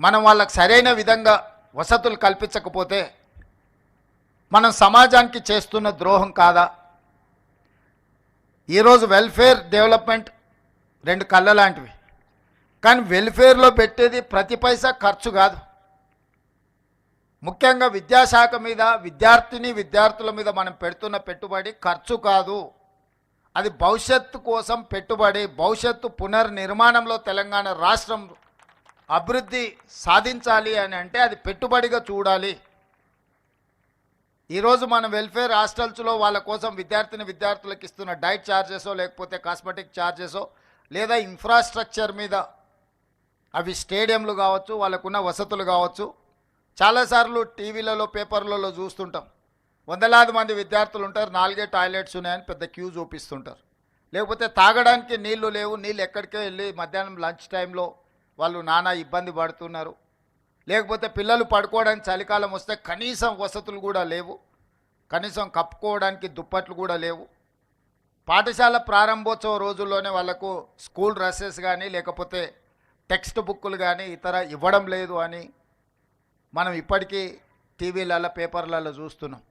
మనం వాళ్ళకి సరైన విధంగా వసతులు కల్పించకపోతే మనం సమాజానికి చేస్తున్న ద్రోహం కాదా? ఈరోజు వెల్ఫేర్ డెవలప్మెంట్ రెండు కళ్ళ లాంటివి కానీ వెల్ఫేర్లో పెట్టేది ప్రతి పైసా ఖర్చు కాదు. ముఖ్యంగా విద్యాశాఖ మీద విద్యార్థిని విద్యార్థుల మీద మనం పెడుతున్న పెట్టుబడి ఖర్చు కాదు. అది భవిష్యత్తు కోసం పెట్టుబడి భవిష్యత్తు పునర్నిర్మాణంలో తెలంగాణ రాష్ట్రం అభివృద్ధి సాధించాలి అని అంటే అది పెట్టుబడిగా చూడాలి. ఈరోజు మన వెల్ఫేర్ హాస్టల్స్లో వాళ్ళ కోసం విద్యార్థిని విద్యార్థులకు ఇస్తున్న డైట్ ఛార్జెసో లేకపోతే కాస్మెటిక్ ఛార్జెసో లేదా ఇన్ఫ్రాస్ట్రక్చర్ మీద అవి స్టేడియంలు కావచ్చు వాళ్ళకున్న వసతులు కావచ్చు చాలాసార్లు టీవీలలో పేపర్లలో చూస్తుంటాం. వందలాది మంది విద్యార్థులు ఉంటారు నాలుగే టాయిలెట్స్ ఉన్నాయని పెద్ద క్యూ చూపిస్తుంటారు. లేకపోతే తాగడానికి నీళ్ళు లేవు నీళ్ళు ఎక్కడికే వెళ్ళి మధ్యాహ్నం లంచ్ టైంలో వాళ్ళు నానా ఇబ్బంది పడుతున్నారు. లేకపోతే పిల్లలు పడుకోవడానికి చలికాలం వస్తే కనీసం వసతులు కూడా లేవు. కనీసం కప్పుకోవడానికి దుప్పట్లు కూడా లేవు. పాఠశాల ప్రారంభోత్సవ రోజుల్లోనే వాళ్ళకు స్కూల్ డ్రెస్సెస్ కానీ లేకపోతే టెక్స్ట్ బుక్కులు కానీ ఇతర ఇవ్వడం లేదు అని మనం ఇప్పటికీ టీవీలలో పేపర్లలో చూస్తున్నాం.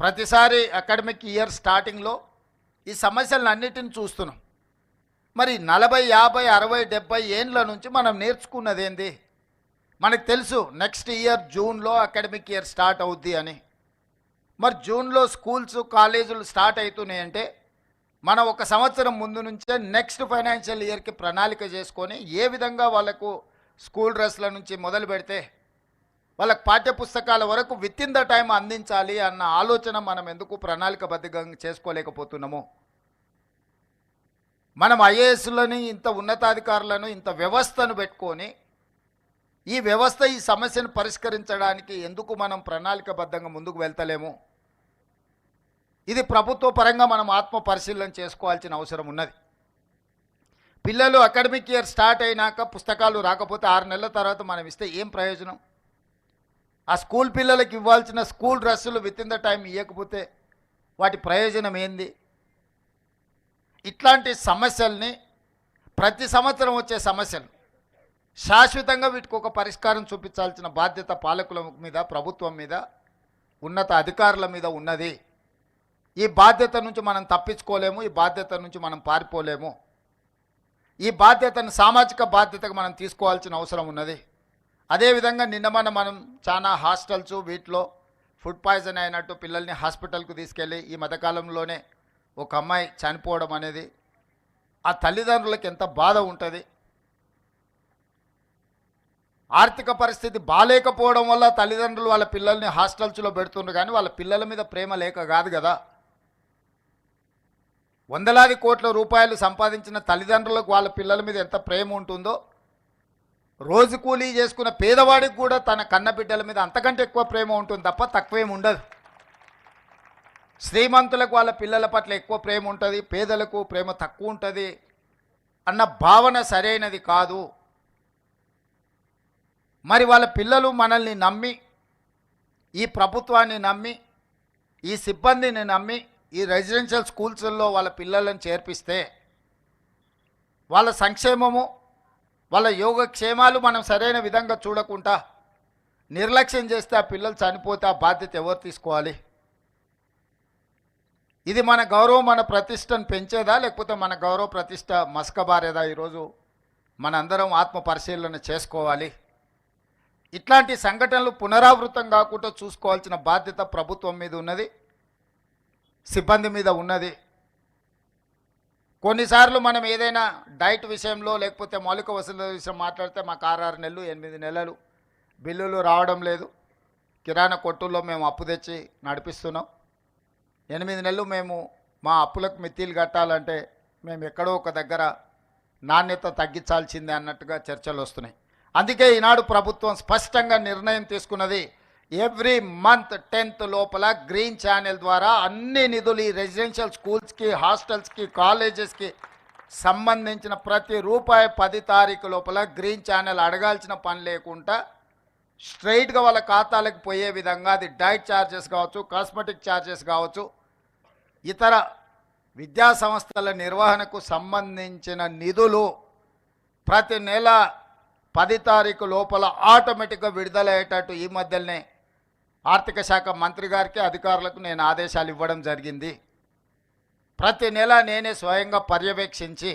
ప్రతిసారి అకాడమిక్ ఇయర్ స్టార్టింగ్లో ఈ సమస్యలను అన్నిటిని చూస్తున్నాం. మరి నలభై యాభై అరవై డెబ్బై ఏండ్ల నుంచి మనం నేర్చుకున్నది ఏంది మనకు తెలుసు నెక్స్ట్ ఇయర్ జూన్లో అకాడమిక్ ఇయర్ స్టార్ట్ అవుద్ది అని. మరి జూన్లో స్కూల్స్ కాలేజీలు స్టార్ట్ అవుతున్నాయి అంటే మనం ఒక సంవత్సరం ముందు నుంచే నెక్స్ట్ ఫైనాన్షియల్ ఇయర్కి ప్రణాళిక చేసుకొని ఏ విధంగా వాళ్ళకు స్కూల్ డ్రెస్ల నుంచి మొదలు పెడితే వాళ్ళకి పాఠ్యపుస్తకాల వరకు విత్ ఇన్ ద టైం అందించాలి అన్న ఆలోచన మనం ఎందుకు ప్రణాళికబద్ధంగా చేసుకోలేకపోతున్నాము. మనం ఐఏఎస్లని ఇంత ఉన్నతాధికారులను ఇంత వ్యవస్థను పెట్టుకొని ఈ వ్యవస్థ ఈ సమస్యను పరిష్కరించడానికి ఎందుకు మనం ప్రణాళికబద్ధంగా ముందుకు వెళ్తలేము? ఇది ప్రభుత్వ పరంగా మనం ఆత్మ పరిశీలన చేసుకోవాల్సిన అవసరం ఉన్నది. పిల్లలు అకాడమిక్ ఇయర్ స్టార్ట్ అయినాక పుస్తకాలు రాకపోతే ఆరు నెలల తర్వాత మనం ఇస్తే ఏం ప్రయోజనం? ఆ స్కూల్ పిల్లలకి ఇవ్వాల్సిన స్కూల్ డ్రెస్సులు విత్ ఇన్ ద టైం ఇవ్వకపోతే వాటి ప్రయోజనం ఏంది? ఇట్లాంటి సమస్యల్ని ప్రతి సంవత్సరం వచ్చే సమస్యలు. శాశ్వతంగా వీటికి ఒక పరిష్కారం చూపించాల్సిన బాధ్యత పాలకుల మీద ప్రభుత్వం మీద ఉన్నత అధికారుల మీద ఉన్నది. ఈ బాధ్యత నుంచి మనం తప్పించుకోలేము ఈ బాధ్యత నుంచి మనం పారిపోలేము. ఈ బాధ్యతను సామాజిక బాధ్యతగా మనం తీసుకోవాల్సిన అవసరం ఉన్నది. అదేవిధంగా నిన్న మన మనం చాలా హాస్టల్స్ వీటిలో ఫుడ్ పాయిజన్ అయినట్టు పిల్లల్ని హాస్పిటల్కు తీసుకెళ్ళి ఈ మధ్యకాలంలోనే ఒక అమ్మాయి చనిపోవడం అనేది ఆ తల్లిదండ్రులకు ఎంత బాధ ఉంటుంది? ఆర్థిక పరిస్థితి బాగాలేకపోవడం వల్ల తల్లిదండ్రులు వాళ్ళ పిల్లల్ని హాస్టల్స్లో పెడుతుండ్రు కానీ వాళ్ళ పిల్లల మీద ప్రేమ లేక కాదు కదా. వందలాది కోట్ల రూపాయలు సంపాదించిన తల్లిదండ్రులకు వాళ్ళ పిల్లల మీద ఎంత ప్రేమ ఉంటుందో రోజు కూలీ చేసుకున్న పేదవాడికి కూడా తన కన్న బిడ్డల మీద అంతకంటే ఎక్కువ ప్రేమ ఉంటుంది తప్ప తక్కువేం ఉండదు. శ్రీమంతులకు వాళ్ళ పిల్లల పట్ల ఎక్కువ ప్రేమ ఉంటుంది పేదలకు ప్రేమ తక్కువ ఉంటుంది అన్న భావన సరైనది కాదు. మరి వాళ్ళ పిల్లలు మనల్ని నమ్మి ఈ ప్రభుత్వాన్ని నమ్మి ఈ సిబ్బందిని నమ్మి ఈ రెసిడెన్షియల్ స్కూల్స్లో వాళ్ళ పిల్లలను చేర్పిస్తే వాళ్ళ సంక్షేమము వాళ్ళ యోగక్షేమాలు మనం సరైన విధంగా చూడకుండా నిర్లక్ష్యం చేస్తే ఆ పిల్లలు చనిపోతే ఆ బాధ్యత ఎవరు తీసుకోవాలి? ఇది మన గౌరవం మన ప్రతిష్టను పెంచేదా లేకపోతే మన గౌరవ ప్రతిష్ట మస్కబారేదా ఈరోజు? మనందరం ఆత్మ పరిశీలన చేసుకోవాలి. ఇట్లాంటి సంఘటనలు పునరావృతం కాకుండా చూసుకోవాల్సిన బాధ్యత ప్రభుత్వం మీద ఉన్నది సిబ్బంది మీద ఉన్నది. కొన్నిసార్లు మనం ఏదైనా డైట్ విషయంలో లేకపోతే మౌలిక వసతుల విషయం మాట్లాడితే మాకు ఆరు నెలలు ఎనిమిది నెలలు బిల్లులు రావడం లేదు. కిరాణా కొట్టుల్లో మేము అప్పు తెచ్చి నడిపిస్తున్నాం. ఎనిమిది నెలలు మేము మా అప్పులకు మిత్తిలు కట్టాలంటే మేము ఎక్కడో ఒక దగ్గర నాణ్యత తగ్గించాల్సిందే అన్నట్టుగా చర్చలు వస్తున్నాయి. అందుకే ఈనాడు ప్రభుత్వం స్పష్టంగా నిర్ణయం తీసుకున్నది ఎవ్రీ మంత్ టెన్త్ లోపల గ్రీన్ ఛానల్ ద్వారా అన్ని నిధులు ఈ రెసిడెన్షియల్ స్కూల్స్కి హాస్టల్స్కి కాలేజెస్కి సంబంధించిన ప్రతి రూపాయి పది తారీఖు లోపల గ్రీన్ ఛానల్ అడగాల్సిన పని లేకుండా స్ట్రైట్గా వాళ్ళ ఖాతాలకు పోయే విధంగా అది డైట్ ఛార్జెస్ కావచ్చు కాస్మెటిక్ ఛార్జెస్ కావచ్చు ఇతర విద్యా సంస్థల నిర్వహణకు సంబంధించిన నిధులు ప్రతి నెల పది తారీఖు లోపల ఆటోమేటిక్గా విడుదలయ్యేటట్టు ఈ మధ్యనే ఆర్థిక శాఖ మంత్రి గారికి అధికారులకు నేను ఆదేశాలు ఇవ్వడం జరిగింది. ప్రతి నెల నేనే స్వయంగా పర్యవేక్షించి